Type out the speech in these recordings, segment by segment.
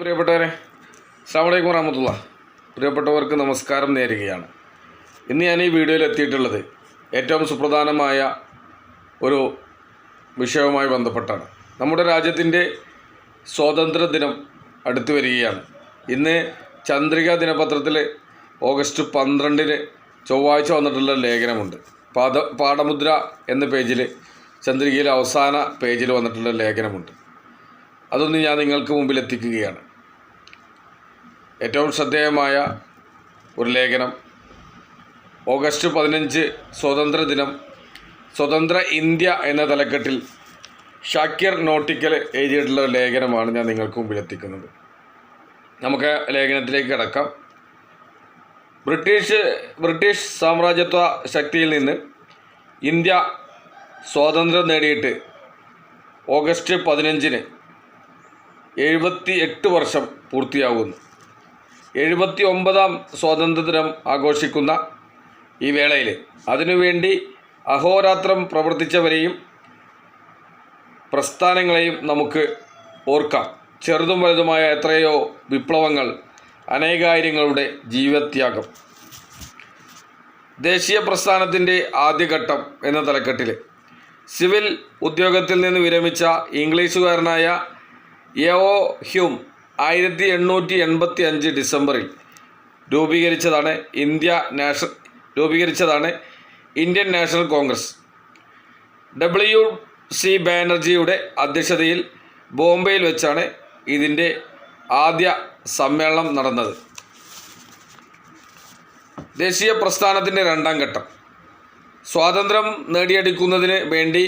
പ്രിയപ്പെട്ടവരെ അസ്സാമലൈക്കും വറഹമത്തുള്ള. പ്രിയപ്പെട്ടവർക്ക് നമസ്കാരം നേരുകയാണ്. ഇന്ന് ഞാൻ ഈ വീഡിയോയിൽ എത്തിയിട്ടുള്ളത് ഏറ്റവും സുപ്രധാനമായ ഒരു വിഷയവുമായി ബന്ധപ്പെട്ടാണ്. നമ്മുടെ രാജ്യത്തിന്റെ സ്വാതന്ത്ര്യ ദിനം അടുത്തു വരികയാണ്. ഇന്ന് ചന്ദ്രിക ദിനപത്രത്തിൽ ഓഗസ്റ്റ് പന്ത്രണ്ടിന് ചൊവ്വാഴ്ച വന്നിട്ടുള്ള ലേഖനമുണ്ട്. പാദ പാഠമുദ്ര എന്ന പേജിൽ ചന്ദ്രികയിലെ അവസാന പേജിൽ വന്നിട്ടുള്ള ലേഖനമുണ്ട്. അതൊന്ന് ഞാൻ നിങ്ങൾക്ക് മുമ്പിൽ എത്തിക്കുകയാണ്. ഏറ്റവും ശ്രദ്ധേയമായ ഒരു ലേഖനം. ഓഗസ്റ്റ് പതിനഞ്ച് സ്വതന്ത്ര ദിനം. സ്വതന്ത്ര ഇന്ത്യ എന്ന തലക്കെട്ടിൽ ഷാക്കിർ നോട്ടിക്കൽ എഴുതിയിട്ടുള്ള ഒരു ലേഖനമാണ് ഞാൻ നിങ്ങൾക്ക് മുമ്പിൽ എത്തിക്കുന്നത്. നമുക്ക് ലേഖനത്തിലേക്ക് കിടക്കാം. ബ്രിട്ടീഷ് ബ്രിട്ടീഷ് സാമ്രാജ്യത്വ ശക്തിയിൽ നിന്ന് ഇന്ത്യ സ്വാതന്ത്ര്യം നേടിയിട്ട് ഓഗസ്റ്റ് പതിനഞ്ചിന് എഴുപത്തി എട്ട് വർഷം പൂർത്തിയാകുന്നു എഴുപത്തി ഒമ്പതാം സ്വാതന്ത്ര്യദിനം ആഘോഷിക്കുന്ന ഈ വേളയിൽ അതിനുവേണ്ടി അഹോരാത്രം പ്രവർത്തിച്ചവരെയും പ്രസ്ഥാനങ്ങളെയും നമുക്ക് ഓർക്കാം. ചെറുതും വലുതുമായ എത്രയോ വിപ്ലവങ്ങൾ അനേകായിരങ്ങളുടെ ജീവത്യാഗം ദേശീയ പ്രസ്ഥാനത്തിന്റെ ആദ്യഘട്ടം എന്ന തലക്കെട്ടിൽ സിവിൽ ഉദ്യോഗത്തിൽ നിന്ന് വിരമിച്ച ഇംഗ്ലീഷുകാരനായ യോ ഹ്യൂം ആയിരത്തി എണ്ണൂറ്റി എൺപത്തി അഞ്ച് ഡിസംബറിൽ രൂപീകരിച്ചതാണ് India national രൂപീകരിച്ചതാണ് Indian National Congress. W C ബാനർജിയുടെ അധ്യക്ഷതയിൽ ബോംബെയിൽ വെച്ചാണ് ഇതിന്റെ ആദ്യ സമ്മേളനം നടന്നത്. ദേശീയ പ്രസ്ഥാനത്തിന്റെ രണ്ടാം ഘട്ടം. സ്വാതന്ത്ര്യം നേടിയെടുക്കുന്നതിന് വേണ്ടി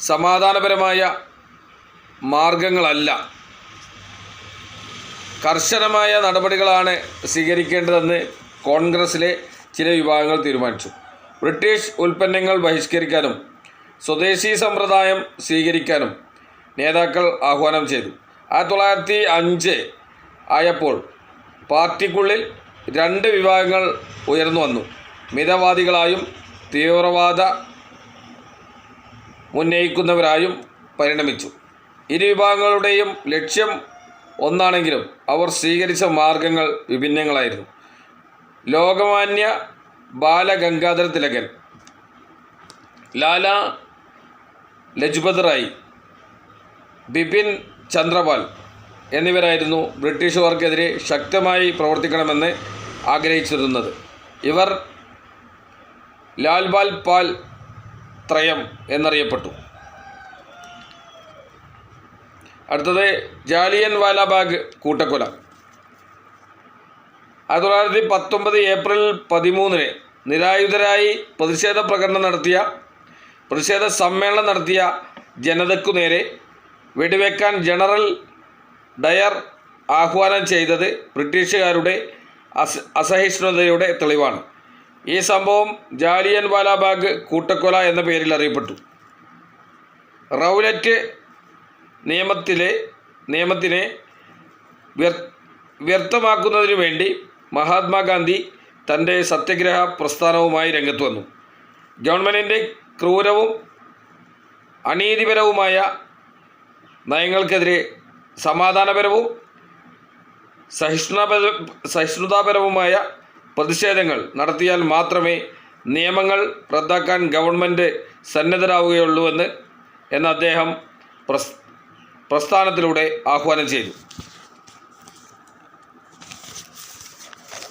സമാധാനപരമായ മാർഗങ്ങളല്ല കർശനമായ നടപടികളാണ് സ്വീകരിക്കേണ്ടതെന്ന് കോൺഗ്രസിലെ ചില വിഭാഗങ്ങൾ തീരുമാനിച്ചു. ബ്രിട്ടീഷ് ഉൽപ്പന്നങ്ങൾ ബഹിഷ്കരിക്കാനും സ്വദേശി സമ്പ്രദായം സ്വീകരിക്കാനും നേതാക്കൾ ആഹ്വാനം ചെയ്തു. ആയിരത്തി തൊള്ളായിരത്തി അഞ്ച് ആയപ്പോൾ പാർട്ടിക്കുള്ളിൽ രണ്ട് വിഭാഗങ്ങൾ ഉയർന്നു വന്നു. മിതവാദികളായും തീവ്രവാദ ഉന്നയിക്കുന്നവരായും പരിണമിച്ചു. ഇരു വിഭാഗങ്ങളുടെയും ലക്ഷ്യം ഒന്നാണെങ്കിലും അവർ സ്വീകരിച്ച മാർഗങ്ങൾ വിഭിന്നങ്ങളായിരുന്നു. ലോകമാന്യ ബാലഗംഗാധര തിലകൻ ലാല ലജ്പത് റായ് ബിപിൻ ചന്ദ്രപാൽ എന്നിവരായിരുന്നു ബ്രിട്ടീഷുകാർക്കെതിരെ ശക്തമായി പ്രവർത്തിക്കണമെന്ന് ആഗ്രഹിച്ചിരുന്നത്. ഇവർ ലാൽബാൽ പാൽ ത്രയം എന്നറിയപ്പെട്ടു. അടുത്തത് ജാലിയൻ വാലാബാഗ് കൂട്ടക്കൊല. ആയിരത്തി തൊള്ളായിരത്തി പത്തൊമ്പത് ഏപ്രിൽ പതിമൂന്നിന് നിരായുധരായി പ്രതിഷേധ പ്രകടനം നടത്തിയ പ്രതിഷേധ സമ്മേളനം നടത്തിയ ജനതയ്ക്കു നേരെ വെടിവെക്കാൻ ജനറൽ ഡയർ ആഹ്വാനം ചെയ്തത് ബ്രിട്ടീഷുകാരുടെ അസ അസഹിഷ്ണുതയുടെ തെളിവാണ്. ഈ സംഭവം ജാലിയൻ വാലാബാഗ് കൂട്ടക്കൊല എന്ന പേരിൽ അറിയപ്പെട്ടു. റൗലറ്റ് നിയമത്തിലെ നിയമത്തിനെ വ്യർ വ്യർത്ഥമാക്കുന്നതിനു വേണ്ടി മഹാത്മാഗാന്ധി തന്റെ സത്യഗ്രഹ പ്രസ്ഥാനവുമായി രംഗത്ത് വന്നു. ഗവൺമെന്റിന്റെ ക്രൂരവും അനീതിപരവുമായ നയങ്ങൾക്കെതിരെ സമാധാനപരവും സഹിഷ്ണുപര സഹിഷ്ണുതാപരവുമായ പ്രതിഷേധങ്ങൾ നടത്തിയാൽ മാത്രമേ നിയമങ്ങൾ റദ്ദാക്കാൻ ഗവൺമെന്റ് സന്നദ്ധരാവുകയുള്ളൂവെന്ന് എന്ന് അദ്ദേഹം പ്രസ് പ്രസ്ഥാനത്തിലൂടെ ആഹ്വാനം ചെയ്തു.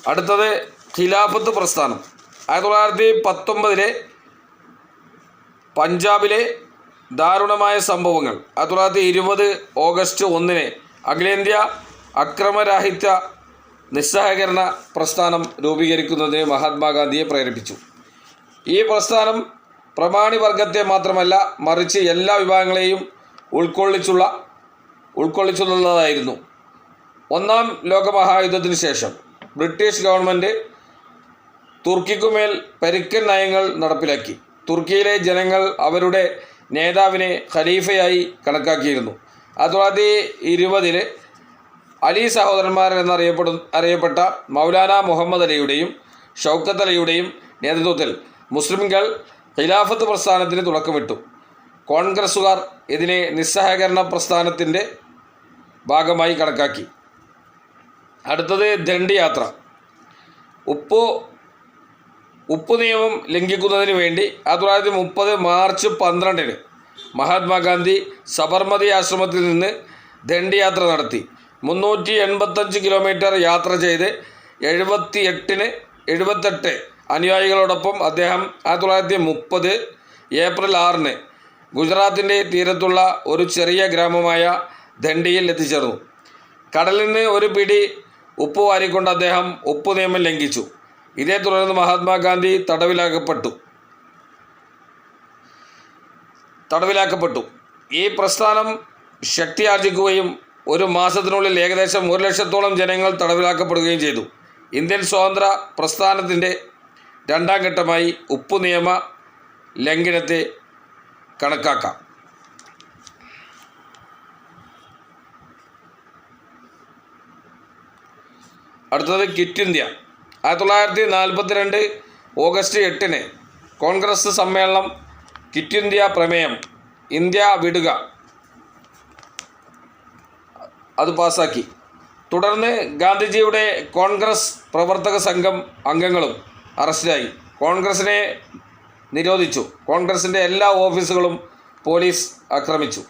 അടുത്തത് ഖിലാഫത്ത് പ്രസ്ഥാനം. ആയിരത്തി തൊള്ളായിരത്തി പത്തൊമ്പതിലെ പഞ്ചാബിലെ ദാരുണമായ സംഭവങ്ങൾ. ആയിരത്തി തൊള്ളായിരത്തി ഇരുപത് ഓഗസ്റ്റ് ഒന്നിന് അഖിലേന്ത്യാ അക്രമരാഹിത്യ നിസ്സഹകരണ പ്രസ്ഥാനം രൂപീകരിക്കുന്നതിന് മഹാത്മാഗാന്ധിയെ പ്രേരിപ്പിച്ചു. ഈ പ്രസ്ഥാനം പ്രമാണി വർഗത്തെ മാത്രമല്ല മറിച്ച് എല്ലാ വിഭാഗങ്ങളെയും ഉൾക്കൊള്ളിച്ചുള്ള ഉൾക്കൊള്ളിച്ചുള്ളതായിരുന്നു ഒന്നാം ലോകമഹായുദ്ധത്തിന് ശേഷം ബ്രിട്ടീഷ് ഗവൺമെന്റ് തുർക്കിക്കുമേൽ പരുക്കൻ നയങ്ങൾ നടപ്പിലാക്കി. തുർക്കിയിലെ ജനങ്ങൾ അവരുടെ നേതാവിനെ ഖലീഫയായി കണക്കാക്കിയിരുന്നു. ആയിരത്തി ഇരുപതിൽ അലി സഹോദരന്മാർ എന്നറിയപ്പെടു അറിയപ്പെട്ട മൗലാന മുഹമ്മദ് അലിയുടെയും ഷൗക്കത്ത് അലിയുടെയും നേതൃത്വത്തിൽ മുസ്ലിംകൾ ഖിലാഫത്ത് പ്രസ്ഥാനത്തിന് തുടക്കമിട്ടു. കോൺഗ്രസ്സുകാർ ഇതിനെ നിസ്സഹകരണ പ്രസ്ഥാനത്തിന്റെ ഭാഗമായി കണക്കാക്കി. അടുത്തത് ദണ്ഡി യാത്ര ഉപ്പു ഉപ്പു നിയമം ലംഘിക്കുന്നതിന് വേണ്ടി ആയിരത്തി തൊള്ളായിരത്തി മുപ്പത് മാർച്ച് പന്ത്രണ്ടിന് മഹാത്മാഗാന്ധി സബർമതി ആശ്രമത്തിൽ നിന്ന് ദണ്ഡി യാത്ര നടത്തി. മുന്നൂറ്റി എൺപത്തഞ്ച് കിലോമീറ്റർ യാത്ര ചെയ്ത് എഴുപത്തി എട്ടിന് എഴുപത്തെട്ട് അനുയായികളോടൊപ്പം അദ്ദേഹം ആയിരത്തി തൊള്ളായിരത്തി മുപ്പത് ഏപ്രിൽ ആറിന് ഗുജറാത്തിന്റെ തീരത്തുള്ള ഒരു ചെറിയ ഗ്രാമമായ ദണ്ഡിയിൽ എത്തിച്ചേർന്നു. കടലിന് ഒരു പിടി ഉപ്പ് വാരിക്കൊണ്ട് അദ്ദേഹം ഉപ്പ് നിയമം ലംഘിച്ചു. ഇതേ തുടർന്ന് മഹാത്മാഗാന്ധി തടവിലാക്കപ്പെട്ടു. തടവിലാക്കപ്പെട്ടു. ഈ പ്രസ്ഥാനം ശക്തി ശക്തിയാർജിക്കുകയും ഒരു മാസത്തിനുള്ളിൽ ഏകദേശം ഒരു ലക്ഷത്തോളം ജനങ്ങൾ തടവിലാക്കപ്പെടുകയും ചെയ്തു. ഇന്ത്യൻ സ്വാതന്ത്ര്യ പ്രസ്ഥാനത്തിന്റെ രണ്ടാം ഘട്ടമായി ഉപ്പ് നിയമ ലംഘനത്തെ കണക്കാക്കാം. അടുത്തത് ക്വിറ്റ് ഇന്ത്യ ആയിരത്തി തൊള്ളായിരത്തി നാൽപ്പത്തി രണ്ട് ഓഗസ്റ്റ് എട്ടിന് കോൺഗ്രസ് സമ്മേളനം ക്വിറ്റ് ഇന്ത്യ പ്രമേയം ഇന്ത്യ വിടുക. അത് പാസാക്കി തുടർന്ന് ഗാന്ധിജിയുടെ കോൺഗ്രസ് പ്രവർത്തക സംഘം അംഗങ്ങളും അറസ്റ്റിലായി. കോൺഗ്രസിനെ നിരോധിച്ചു. കോൺഗ്രസിന്റെ എല്ലാ ഓഫീസുകളും പോലീസ് ആക്രമിച്ചു.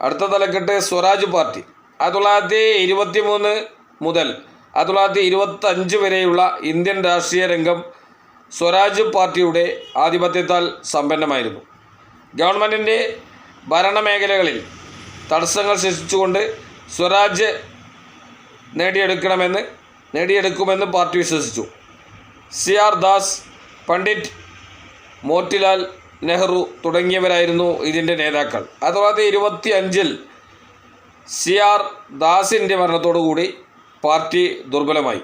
അടുത്ത തലക്കെട്ട് സ്വരാജ് പാർട്ടി. ആയിരത്തി തൊള്ളായിരത്തി ഇരുപത്തി മൂന്ന് മുതൽ ആയിരത്തി തൊള്ളായിരത്തി ഇരുപത്തഞ്ച് വരെയുള്ള ഇന്ത്യൻ രാഷ്ട്രീയ രംഗം സ്വരാജ് പാർട്ടിയുടെ ആധിപത്യത്താൽ സമ്പന്നമായിരുന്നു. ഗവൺമെന്റിന്റെ ഭരണമേഖലകളിൽ തടസ്സങ്ങൾ സൃഷ്ടിച്ചുകൊണ്ട് സ്വരാജ് നേടിയെടുക്കണമെന്ന് നേടിയെടുക്കുമെന്ന് പാർട്ടി വിശ്വസിച്ചു. സി ആർ ദാസ് പണ്ഡിറ്റ് മോത്തിലാൽ നെഹ്റു തുടങ്ങിയവരായിരുന്നു ഇതിന്റെ നേതാക്കൾ. ആയിരത്തി തൊള്ളായിരത്തി ഇരുപത്തി അഞ്ചിൽ സി ആർ ദാസിന്റെ മരണത്തോടുകൂടി പാർട്ടി ദുർബലമായി.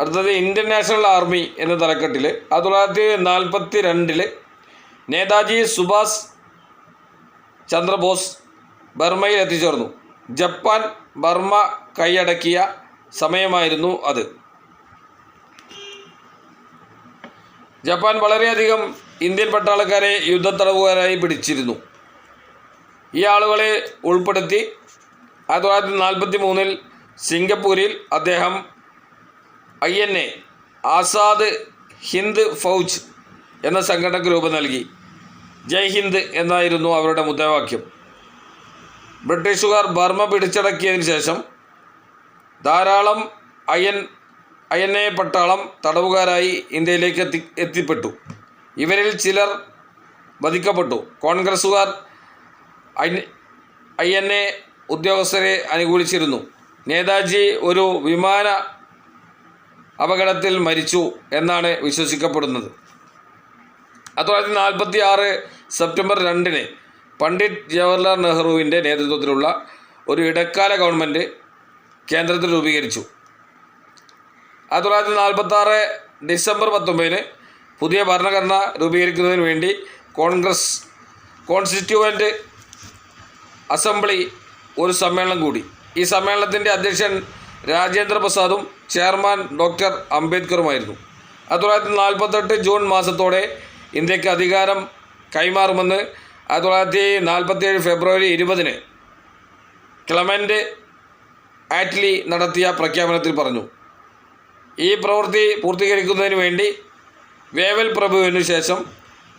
അടുത്തത് ഇന്ത്യൻ നാഷണൽ ആർമി എന്ന തലക്കെട്ടിൽ ആയിരത്തി തൊള്ളായിരത്തി നാൽപ്പത്തി രണ്ടിൽ നേതാജി സുഭാഷ് ചന്ദ്രബോസ് ബർമയിൽ എത്തിച്ചേർന്നു. ജപ്പാൻ ബർമ കൈയടക്കിയ സമയമായിരുന്നു അത്. ജപ്പാൻ വളരെയധികം ഇന്ത്യൻ പട്ടാളക്കാരെ യുദ്ധത്തടവുകാരായി പിടിച്ചിരുന്നു. ഈ ആളുകളെ ഉൾപ്പെടുത്തി ആയിരത്തി തൊള്ളായിരത്തി നാൽപ്പത്തി മൂന്നിൽ സിംഗപ്പൂരിൽ അദ്ദേഹം I N A Azad Hind Fauj എന്ന സംഘടനയ്ക്ക് രൂപം നൽകി. ജയ് ഹിന്ദ് എന്നായിരുന്നു അവരുടെ മുദ്രാവാക്യം. ബ്രിട്ടീഷുകാർ ബർമ്മ പിടിച്ചടക്കിയതിന് ശേഷം ധാരാളം അയൻ എ പട്ടാളം തടവുകാരായി ഇന്ത്യയിലേക്ക് എത്തി എത്തിപ്പെട്ടു. ഇവരിൽ ചിലർ വധിക്കപ്പെട്ടു. കോൺഗ്രസ്സുകാർ ഐ എൻ എ ഉദ്യോഗസ്ഥരെ അനുകൂലിച്ചിരുന്നു. നേതാജി ഒരു വിമാന അപകടത്തിൽ മരിച്ചു എന്നാണ് വിശ്വസിക്കപ്പെടുന്നത്. ആയിരത്തി നാൽപ്പത്തി ആറ് സെപ്റ്റംബർ രണ്ടിന് പണ്ഡിറ്റ് ജവഹർലാൽ നെഹ്റുവിന്റെ നേതൃത്വത്തിലുള്ള ഒരു ഇടക്കാല ഗവൺമെന്റ് കേന്ദ്രത്തിൽ രൂപീകരിച്ചു. ആയിരത്തി തൊള്ളായിരത്തി നാൽപ്പത്തി ആറ് ഡിസംബർ പത്തൊമ്പതിന് പുതിയ ഭരണഘടന രൂപീകരിക്കുന്നതിന് വേണ്ടി കോൺഗ്രസ് കോൺസ്റ്റിറ്റ്യൂവന്റ് അസംബ്ലി ഒരു സമ്മേളനം കൂടി. ഈ സമ്മേളനത്തിന്റെ അധ്യക്ഷൻ രാജേന്ദ്ര പ്രസാദും ചെയർമാൻ ഡോക്ടർ അംബേദ്കറുമായിരുന്നു. ആയിരത്തി തൊള്ളായിരത്തി നാൽപ്പത്തെട്ട് ജൂൺ മാസത്തോടെ ഇന്ത്യയ്ക്ക് അധികാരം കൈമാറുമെന്ന് ആയിരത്തി തൊള്ളായിരത്തി നാൽപ്പത്തേഴ് ഫെബ്രുവരി ഇരുപതിന് ക്ലമന്റ് ആറ്റ്ലി നടത്തിയ പ്രഖ്യാപനത്തിൽ പറഞ്ഞു. ഈ പ്രവൃത്തി പൂർത്തീകരിക്കുന്നതിന് വേണ്ടി വേവൽ പ്രഭുവിന് ശേഷം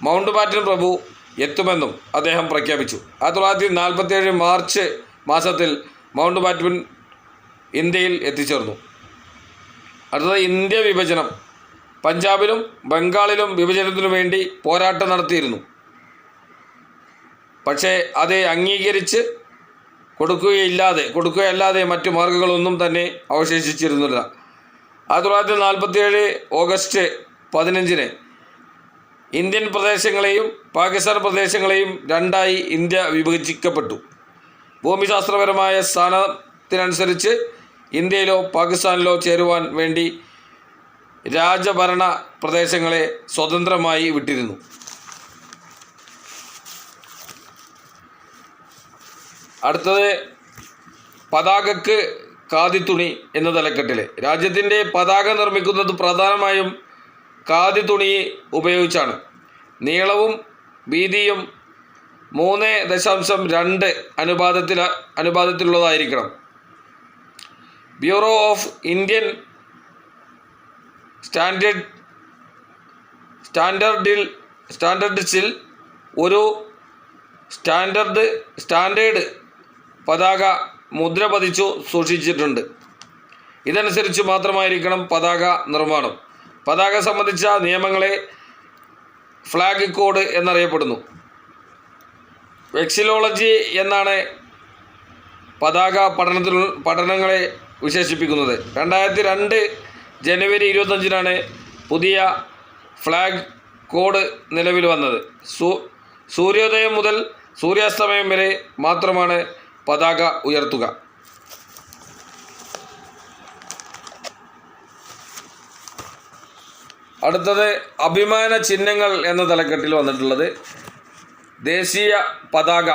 മൗണ്ട് ബാറ്റൻ പ്രഭു എത്തുമെന്നും അദ്ദേഹം പ്രഖ്യാപിച്ചു. ആയിരത്തി തൊള്ളായിരത്തി നാൽപ്പത്തിയേഴ് മാർച്ച് മാസത്തിൽ മൗണ്ട് ബാറ്റ്മൻ ഇന്ത്യയിൽ എത്തിച്ചേർന്നു. അടുത്തത് ഇന്ത്യ വിഭജനം. പഞ്ചാബിലും ബംഗാളിലും വിഭജനത്തിനു വേണ്ടി പോരാട്ടം നടത്തിയിരുന്നു. പക്ഷേ അത് അംഗീകരിച്ച് കൊടുക്കുകയില്ലാതെ കൊടുക്കുകയല്ലാതെ മറ്റു മാർഗങ്ങളൊന്നും തന്നെ അവശേഷിച്ചിരുന്നില്ല. ആയിരത്തി തൊള്ളായിരത്തി നാൽപ്പത്തിയേഴ് ഓഗസ്റ്റ് പതിനഞ്ചിന് ഇന്ത്യൻ പ്രദേശങ്ങളെയും പാകിസ്ഥാൻ പ്രദേശങ്ങളെയും രണ്ടായി ഇന്ത്യ വിഭജിക്കപ്പെട്ടു. ഭൂമിശാസ്ത്രപരമായ സ്ഥാനത്തിനനുസരിച്ച് ഇന്ത്യയിലോ പാകിസ്ഥാനിലോ ചേരുവാൻ വേണ്ടി രാജഭരണ പ്രദേശങ്ങളെ സ്വതന്ത്രമായി വിട്ടിരുന്നു. അടുത്തത് പതാകക്ക് കാതിത്തുണി എന്ന തലക്കെട്ടിൽ രാജ്യത്തിന്റെ പതാക നിർമ്മിക്കുന്നത് പ്രധാനമായും കാതിത്തുണി ഉപയോഗിച്ചാണ്. നീളവും വീതിയും മൂന്ന് ദശാംശം രണ്ട് അനുപാതത്തിൽ അനുപാതത്തിലുള്ളതായിരിക്കണം. ബ്യൂറോ ഓഫ് ഇന്ത്യൻ സ്റ്റാൻഡേർഡ് സ്റ്റാൻഡേർഡിൽ സ്റ്റാൻഡേർഡ്സിൽ ഒരു സ്റ്റാൻഡേർഡ് സ്റ്റാൻഡേർഡ് പതാക മുദ്ര പതിച്ചു സൂക്ഷിച്ചിട്ടുണ്ട്. ഇതനുസരിച്ച് മാത്രമായിരിക്കണം പതാക നിർമ്മാണം. പതാക സംബന്ധിച്ച നിയമങ്ങളെ ഫ്ലാഗ് കോഡ് എന്നറിയപ്പെടുന്നു. വെക്സിലോളജി എന്നാണ് പതാക പഠനത്തിൽ പഠനങ്ങളെ വിശേഷിപ്പിക്കുന്നത്. രണ്ടായിരത്തി രണ്ട് ജനുവരി ഇരുപത്തഞ്ചിനാണ് പുതിയ ഫ്ലാഗ് കോഡ് നിലവിൽ വന്നത്. സൂ സൂര്യോദയം മുതൽ സൂര്യാസ്തമയം വരെ മാത്രമാണ് പതാക ഉയർത്തുക. അടുത്തത് അഭിമാന ചിഹ്നങ്ങൾ എന്ന തലക്കെട്ടിൽ വന്നിട്ടുള്ളത്. ദേശീയ പതാക.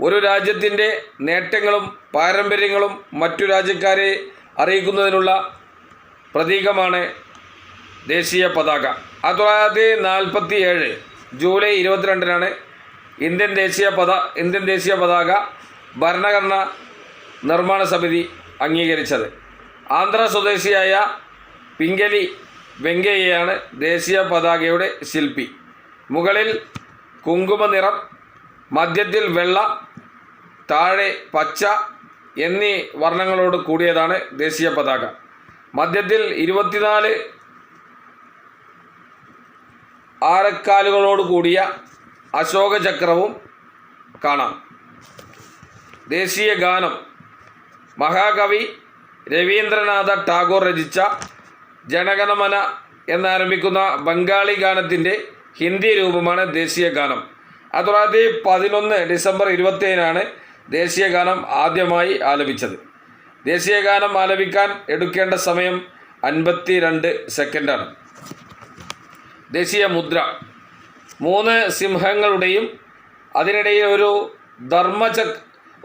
ഒരു രാജ്യത്തിന്റെ നേട്ടങ്ങളും പാരമ്പര്യങ്ങളും മറ്റു രാജ്യക്കാരെ അറിയിക്കുന്നതിനുള്ള പ്രതീകമാണ് ദേശീയ പതാക. ആയിരത്തി തൊള്ളായിരത്തി നാൽപ്പത്തി ഏഴ് ജൂലൈ ഇരുപത്തിരണ്ടിനാണ് ഇന്ത്യൻ ദേശീയ പത ഇന്ത്യൻ ദേശീയ പതാക ഭരണഘടന നിർമ്മാണ സമിതി അംഗീകരിച്ചത്. ആന്ധ്ര സ്വദേശിയായ പിങ്കലി വെങ്കയ്യയാണ് ദേശീയ പതാകയുടെ ശില്പി. മുകളിൽ കുങ്കുമ നിറം മധ്യത്തിൽ വെള്ള താഴെ പച്ച എന്നീ വർണങ്ങളോട് കൂടിയതാണ് ദേശീയ പതാക. മധ്യത്തിൽ ഇരുപത്തിനാല് ആരക്കാലുകളോട് കൂടിയ അശോക ചക്രവും കാണാം. ദേശീയ ഗാനം. മഹാകവി രവീന്ദ്രനാഥ ടാഗോർ രചിച്ച ജനഗണമന എന്നാരംഭിക്കുന്ന ബംഗാളി ഗാനത്തിന്റെ ഹിന്ദി രൂപമാണ് ദേശീയ ഗാനം. ആയിരത്തി തൊള്ളായിരത്തി പതിനൊന്ന് ഡിസംബർ ഇരുപത്തേഴിനാണ് ദേശീയ ഗാനം ആദ്യമായി ആലപിച്ചത്. ദേശീയ ഗാനം ആലപിക്കാൻ എടുക്കേണ്ട സമയം അൻപത്തി രണ്ട് സെക്കൻഡാണ്. ദേശീയ മുദ്ര. മൂന്ന് സിംഹങ്ങളുടെയും അതിനിടയിൽ ഒരു ധർമ്മചക്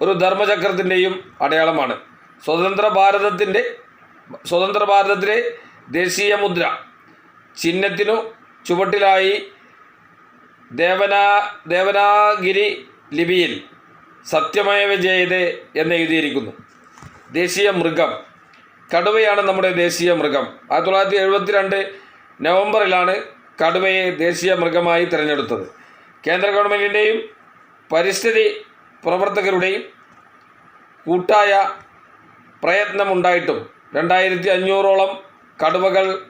ഒരു ധർമ്മചക്രത്തിന്റെയും അടയാളമാണ്. സ്വതന്ത്ര ഭാരതത്തിന്റെ സ്വതന്ത്ര ഭാരതത്തിലെ ദേശീയ മുദ്ര. ചിഹ്നത്തിനു ചുവട്ടിലായി ദേവനാ ദേവനാഗിരി ലിപിയിൽ സത്യമേവ ജയതേ എന്ന് എഴുതിയിരിക്കുന്നു. ദേശീയ മൃഗം. കടുവയാണ് നമ്മുടെ ദേശീയ മൃഗം. ആയിരത്തി തൊള്ളായിരത്തി എഴുപത്തി രണ്ട് നവംബറിലാണ് കടുവയെ ദേശീയ മൃഗമായി തിരഞ്ഞെടുത്തത്. കേന്ദ്ര ഗവൺമെന്റിന്റെയും പരിസ്ഥിതി പ്രവർത്തകരുടെയും കൂട്ടായ പ്രയത്നമുണ്ടായിട്ടും രണ്ടായിരത്തി അഞ്ഞൂറോളം കടുവകൾ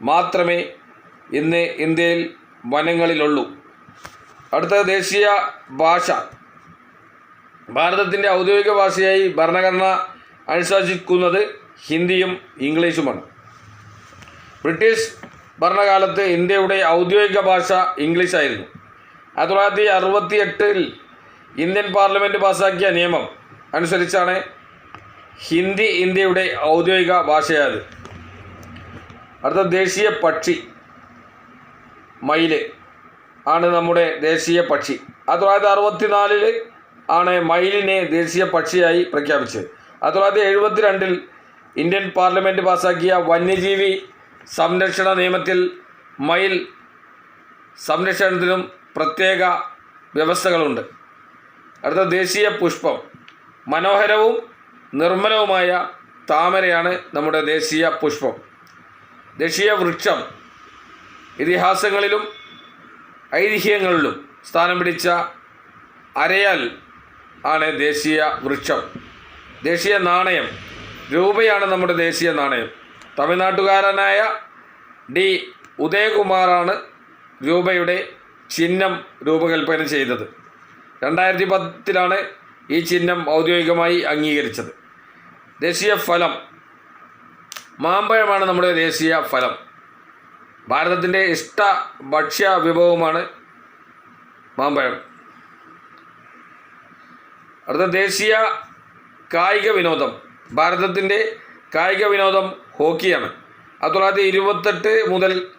മാത്രമേ ഇന്ന് ഇന്ത്യയിൽ വനങ്ങളിലുള്ളൂ. അടുത്ത ദേശീയ ഭാഷ. ഭാരതത്തിന്റെ ഔദ്യോഗിക ഭാഷയായി ഭരണഘടന അനുശാസിക്കുന്നത് ഹിന്ദിയും ഇംഗ്ലീഷുമാണ്. ബ്രിട്ടീഷ് ഭരണകാലത്ത് ഇന്ത്യയുടെ ഔദ്യോഗിക ഭാഷ ഇംഗ്ലീഷായിരുന്നു. ആയിരത്തി തൊള്ളായിരത്തി അറുപത്തി എട്ടിൽ ഇന്ത്യൻ പാർലമെന്റ് പാസാക്കിയ നിയമം അനുസരിച്ചാണ് ഹിന്ദി ഇന്ത്യയുടെ ഔദ്യോഗിക ഭാഷയായത്. അടുത്ത ദേശീയ പക്ഷി മയിൽ. ആണ് നമ്മുടെ ദേശീയ പക്ഷി. ആയിരത്തി തൊള്ളായിരത്തി അറുപത്തിനാലിൽ ആണ് മയിലിനെ ദേശീയ പക്ഷിയായി പ്രഖ്യാപിച്ചത്. ആയിരത്തി തൊള്ളായിരത്തി എഴുപത്തി രണ്ടിൽ ഇന്ത്യൻ പാർലമെന്റ് പാസാക്കിയ വന്യജീവി സംരക്ഷണ നിയമത്തിൽ മയിൽ സംരക്ഷണത്തിനും പ്രത്യേക വ്യവസ്ഥകളുണ്ട്. അടുത്ത ദേശീയ പുഷ്പം. മനോഹരവും നിർമ്മലവുമായ താമരയാണ് നമ്മുടെ ദേശീയ പുഷ്പം. ദേശീയ വൃക്ഷം. ഇതിഹാസങ്ങളിലും ഐതിഹ്യങ്ങളിലും സ്ഥാനം പിടിച്ച അരയാൽ ആണ് ദേശീയ വൃക്ഷം. ദേശീയ നാണയം. രൂപയാണ് നമ്മുടെ ദേശീയ നാണയം. തമിഴ്നാട്ടുകാരനായ ഡി ഉദയകുമാറാണ് രൂപയുടെ ചിഹ്നം രൂപകൽപ്പന ചെയ്തത്. രണ്ടായിരത്തി പത്തിലാണ് ഈ ചിഹ്നം ഔദ്യോഗികമായി അംഗീകരിച്ചത്. ദേശീയ ഫലം. മാമ്പഴമാണ് നമ്മുടെ ദേശീയ ഫലം. ഭാരതത്തിന്റെ ഇഷ്ട ഭക്ഷ്യ വിഭവമാണ് മാമ്പഴം. അടുത്ത ദേശീയ കായിക വിനോദം. ഭാരതത്തിന്റെ കായിക വിനോദം ഹോക്കിയാണ്. ആയിരത്തി തൊള്ളായിരത്തി ഇരുപത്തെട്ട് മുതൽ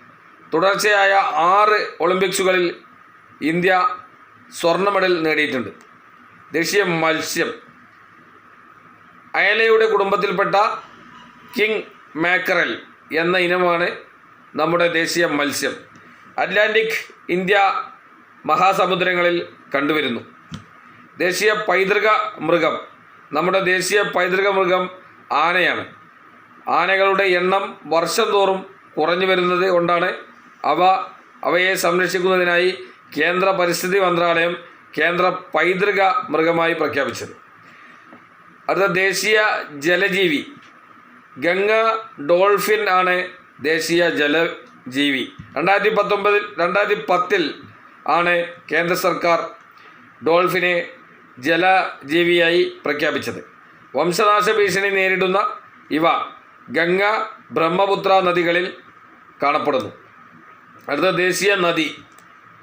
തുടർച്ചയായ ആറ് ഒളിമ്പിക്സുകളിൽ ഇന്ത്യ സ്വർണ മെഡൽ നേടിയിട്ടുണ്ട്. ദേശീയ മത്സ്യം. അയലയുടെ കുടുംബത്തിൽപ്പെട്ട കിങ് മാക്കറൽ എന്ന ഇനമാണ് നമ്മുടെ ദേശീയ മത്സ്യം. അറ്റ്ലാന്റിക് ഇന്ത്യ മഹാസമുദ്രങ്ങളിൽ കണ്ടുവരുന്നു. ദേശീയ പൈതൃക മൃഗം. നമ്മുടെ ദേശീയ പൈതൃക മൃഗം ആനയാണ്. ആനകളുടെ എണ്ണം വർഷം തോറും കുറഞ്ഞു വരുന്നത് കൊണ്ടാണ് അവ അവയെ സംരക്ഷിക്കുന്നതിനായി കേന്ദ്ര പരിസ്ഥിതി മന്ത്രാലയം കേന്ദ്ര പൈതൃക മൃഗമായി പ്രഖ്യാപിച്ചത്. അടുത്ത ദേശീയ ജലജീവി. ഗംഗ ഡോൾഫിൻ ആണ് ദേശീയ ജലജീവി. രണ്ടായിരത്തി പത്തൊമ്പതിൽ രണ്ടായിരത്തി പത്തിൽ ആണ് കേന്ദ്ര സർക്കാർ ഡോൾഫിനെ ജലജീവിയായി പ്രഖ്യാപിച്ചത്. വംശനാശ ഭീഷണി നേരിടുന്ന ഇവ ഗംഗ ബ്രഹ്മപുത്ര നദികളിൽ കാണപ്പെടുന്നു. അടുത്ത ദേശീയ നദി.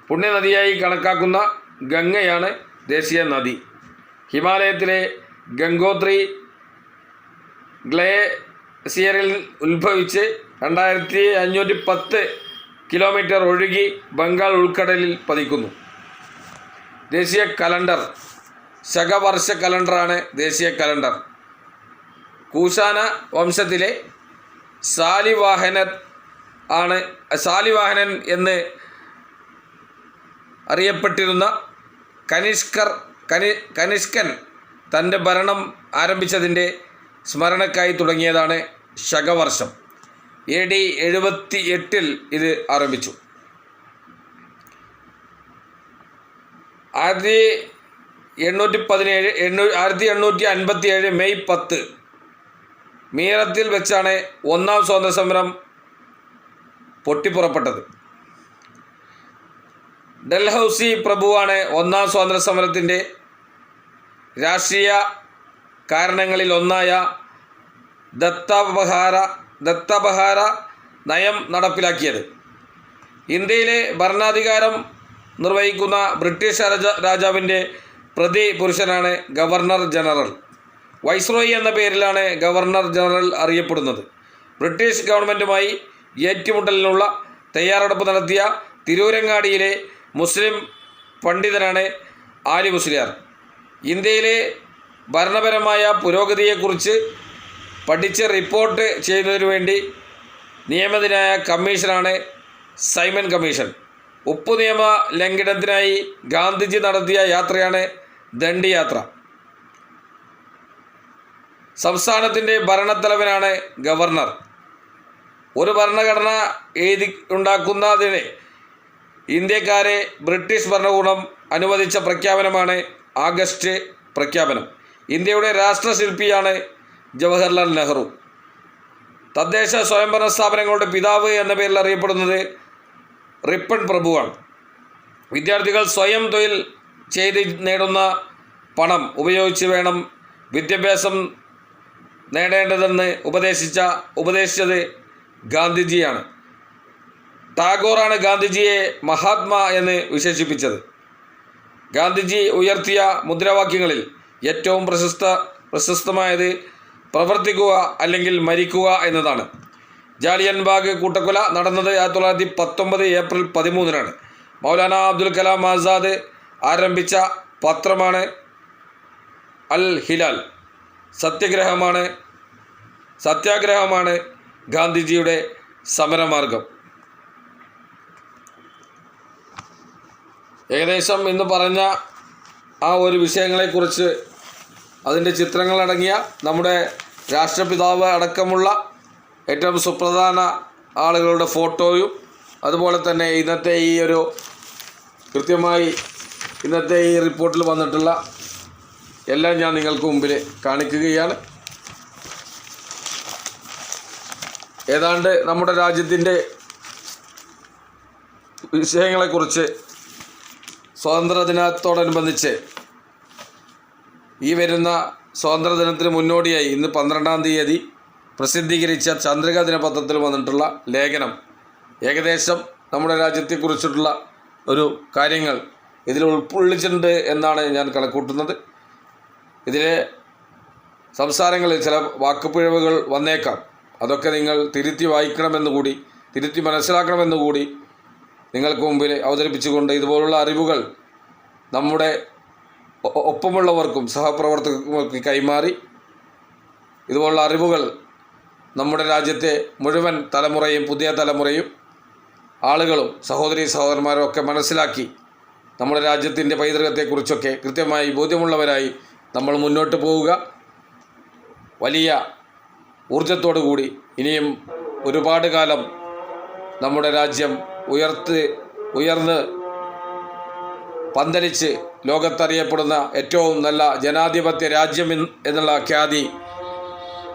പുണ്യനദിയായി കണക്കാക്കുന്ന ഗംഗയാണ് ദേശീയ നദി. ഹിമാലയത്തിലെ ഗംഗോത്രി ഗ്ലേസിയറിൽ ഉത്ഭവിച്ച് രണ്ടായിരത്തി അഞ്ഞൂറ്റി പത്ത് കിലോമീറ്റർ ഒഴുകി ബംഗാൾ ഉൾക്കടലിൽ പതിക്കുന്നു. ദേശീയ കലണ്ടർ ശകവർഷ കലണ്ടറാണ് ദേശീയ കലണ്ടർ. കൂശാന വംശത്തിലെ സാലിവാഹനർ ആണ് സാലിവാഹനൻ എന്ന് അറിയപ്പെട്ടിരുന്ന കനിഷ്കർ കനി കനിഷ്കൻ തന്റെ ഭരണം ആരംഭിച്ചതിന്റെ സ്മരണക്കായി തുടങ്ങിയതാണ് ശകവർഷം. എ ഡി എഴുപത്തി എട്ടിൽ ഇത് ആരംഭിച്ചു. ആയിരത്തി എണ്ണൂറ്റി പതിനേഴ് എണ്ണൂ ആയിരത്തി എണ്ണൂറ്റി അൻപത്തി ഏഴ് മെയ് പത്ത് മീറത്തിൽ വെച്ചാണ് ഒന്നാം സ്വാതന്ത്ര്യ സമരം പൊട്ടിപ്പുറപ്പെട്ടത്. ഡൽഹൌസി പ്രഭുവാണ് ഒന്നാം സ്വാതന്ത്ര്യ സമരത്തിന്റെ രാഷ്ട്രീയ കാരണങ്ങളിൽ ഒന്നായ ദത്തപഹാര ദത്തപഹാര നയം നടപ്പിലാക്കിയത്. ഇന്ത്യയിലെ ഭരണാധികാരം നിർവഹിക്കുന്ന ബ്രിട്ടീഷ് രാജ രാജാവിന്റെ പ്രതി പുരുഷനാണ് ഗവർണർ ജനറൽ. വൈസ്രോയി എന്ന പേരിലാണ് ഗവർണർ ജനറൽ അറിയപ്പെടുന്നത്. ബ്രിട്ടീഷ് ഗവൺമെന്റുമായി ഏറ്റുമുട്ടലിനുള്ള തയ്യാറെടുപ്പ് നടത്തിയ തിരൂരങ്ങാടിയിലെ മുസ്ലിം പണ്ഡിതനാണ് ആലി മുസ്ലിയാർ. ഇന്ത്യയിലെ ഭരണപരമായ പുരോഗതിയെക്കുറിച്ച് പഠിച്ച് റിപ്പോർട്ട് ചെയ്യുന്നതിനു വേണ്ടി നിയമിതനായ കമ്മീഷനാണ് സൈമൺ കമ്മീഷൻ. ഉപ്പു നിയമ ലംഘനത്തിനായി ഗാന്ധിജി നടത്തിയ യാത്രയാണ് ദണ്ഡിയാത്ര സംസ്ഥാനത്തിന്റെ ഭരണത്തലവനാണ് ഗവർണർ. ഒരു ഭരണഘടന എഴുതി ഉണ്ടാക്കുന്നതിന് ഇന്ത്യക്കാരെ ബ്രിട്ടീഷ് ഭരണകൂടം അനുവദിച്ച പ്രഖ്യാപനമാണ് ആഗസ്റ്റ് പ്രഖ്യാപനം. ഇന്ത്യയുടെ രാഷ്ട്രശില്പിയാണ് ജവഹർലാൽ നെഹ്റു. തദ്ദേശ സ്വയംഭരണ സ്ഥാപനങ്ങളുടെ പിതാവ് എന്ന പേരിൽ അറിയപ്പെടുന്നത് റിപ്പൺ പ്രഭുവാണ്. വിദ്യാർത്ഥികൾ സ്വയം തൊഴിൽ ചെയ്ത് നേടുന്ന പണം ഉപയോഗിച്ച് വേണം വിദ്യാഭ്യാസം നേടേണ്ടതെന്ന് ഉപദേശിച്ച ഉപദേശിച്ചത് ഗാന്ധിജിയാണ്. ടാഗോറാണ് ഗാന്ധിജിയെ മഹാത്മാ എന്ന് വിശേഷിപ്പിച്ചത്. ഗാന്ധിജി ഉയർത്തിയ മുദ്രാവാക്യങ്ങളിൽ ഏറ്റവും പ്രശസ്ത പ്രശസ്തമായത് പ്രവർത്തിക്കുക അല്ലെങ്കിൽ മരിക്കുക എന്നതാണ്. ജാലിയൻബാഗ് കൂട്ടക്കൊല നടന്നത് ആയിരത്തി തൊള്ളായിരത്തി പത്തൊമ്പത് ഏപ്രിൽ പതിമൂന്നിനാണ്. മൗലാന അബ്ദുൽ കലാം ആസാദ് ആരംഭിച്ച പത്രമാണ് അൽ ഹിലാൽ സത്യഗ്രഹമാണ് സത്യാഗ്രഹമാണ് ഗാന്ധിജിയുടെ സമരമാർഗം. ഏകദേശം ഇന്ന് പറഞ്ഞ ആ ഒരു വിഷയങ്ങളെക്കുറിച്ച് അതിന്റെ ചിത്രങ്ങളടങ്ങിയ നമ്മുടെ രാഷ്ട്രപിതാവ് അടക്കമുള്ള ഏറ്റവും സുപ്രധാന ആളുകളുടെ ഫോട്ടോയും അതുപോലെ തന്നെ ഇന്നത്തെ ഈ ഒരു കൃത്യമായി ഇന്നത്തെ ഈ റിപ്പോർട്ടിൽ വന്നിട്ടുള്ള എല്ലാം ഞാൻ നിങ്ങൾക്ക് മുമ്പിൽ കാണിക്കുകയാണ്. ഏതാണ്ട് നമ്മുടെ രാജ്യത്തിന്റെ വിഷയങ്ങളെക്കുറിച്ച് സ്വാതന്ത്ര്യ ദിനത്തോടനുബന്ധിച്ച് ഈ വരുന്ന സ്വാതന്ത്ര്യ ദിനത്തിന് മുന്നോടിയായി ഇന്ന് പന്ത്രണ്ടാം തീയതി പ്രസിദ്ധീകരിച്ച ചന്ദ്രിക ദിനപത്രത്തിൽ വന്നിട്ടുള്ള ലേഖനം. ഏകദേശം നമ്മുടെ രാജ്യത്തെക്കുറിച്ചിട്ടുള്ള ഒരു കാര്യങ്ങൾ ഇതിൽ ഉൾക്കൊള്ളിച്ചിട്ടുണ്ട് എന്നാണ് ഞാൻ കണക്കൂട്ടുന്നത്. ഇതിലെ സംസാരങ്ങളിൽ ചില വാക്കുപിഴവുകൾ വന്നേക്കാം. അതൊക്കെ നിങ്ങൾ തിരുത്തി വായിക്കണമെന്ന് കൂടി തിരുത്തി മനസ്സിലാക്കണമെന്ന് കൂടി നിങ്ങൾക്ക് മുമ്പിൽ അവതരിപ്പിച്ചുകൊണ്ട് ഇതുപോലുള്ള അറിവുകൾ നമ്മുടെ ഒപ്പമുള്ളവർക്കും സഹപ്രവർത്തകർക്കും കൈമാറി. ഇതുപോലുള്ള അറിവുകൾ നമ്മുടെ രാജ്യത്തെ മുഴുവൻ തലമുറയും പുതിയ തലമുറയും ആളുകളും സഹോദരി സഹോദരന്മാരും ഒക്കെ മനസ്സിലാക്കി നമ്മുടെ രാജ്യത്തിന്റെ പൈതൃകത്തെക്കുറിച്ചൊക്കെ കൃത്യമായി ബോധ്യമുള്ളവരായി നമ്മൾ മുന്നോട്ട് പോവുക. വലിയ ഊർജത്തോടു കൂടി ഇനിയും ഒരുപാട് കാലം നമ്മുടെ രാജ്യം ഉയർത്ത് ഉയർന്ന് പന്തലിച്ച് ലോകത്തറിയപ്പെടുന്ന ഏറ്റവും നല്ല ജനാധിപത്യ രാജ്യം എന്ന് എന്നുള്ള ഖ്യാതി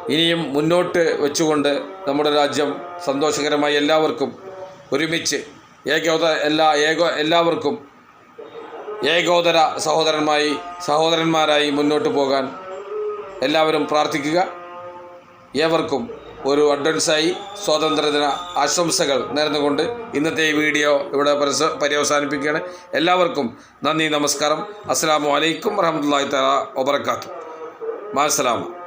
ഇനിയും മുന്നോട്ട് വെച്ചുകൊണ്ട് നമ്മുടെ രാജ്യം സന്തോഷകരമായി എല്ലാവർക്കും ഒരുമിച്ച് ഏകോദ എല്ലാ ഏകോ എല്ലാവർക്കും ഏകോദര സഹോദരന്മായി സഹോദരന്മാരായി മുന്നോട്ട് പോകാൻ എല്ലാവരും പ്രാർത്ഥിക്കുക. ഏവർക്കും ഒരു അഡ്വാൻസായി സ്വാതന്ത്ര്യദിന ആശംസകൾ നേർന്നുകൊണ്ട് ഇന്നത്തെ ഈ വീഡിയോ ഇവിടെ പര്യവസാനിപ്പിക്കുകയാണ്. എല്ലാവർക്കും നന്ദി നമസ്കാരം. അസ്സാം വലൈക്കും വരഹമുല്ലാ തല വബർക്കാത്തു മാസലാമ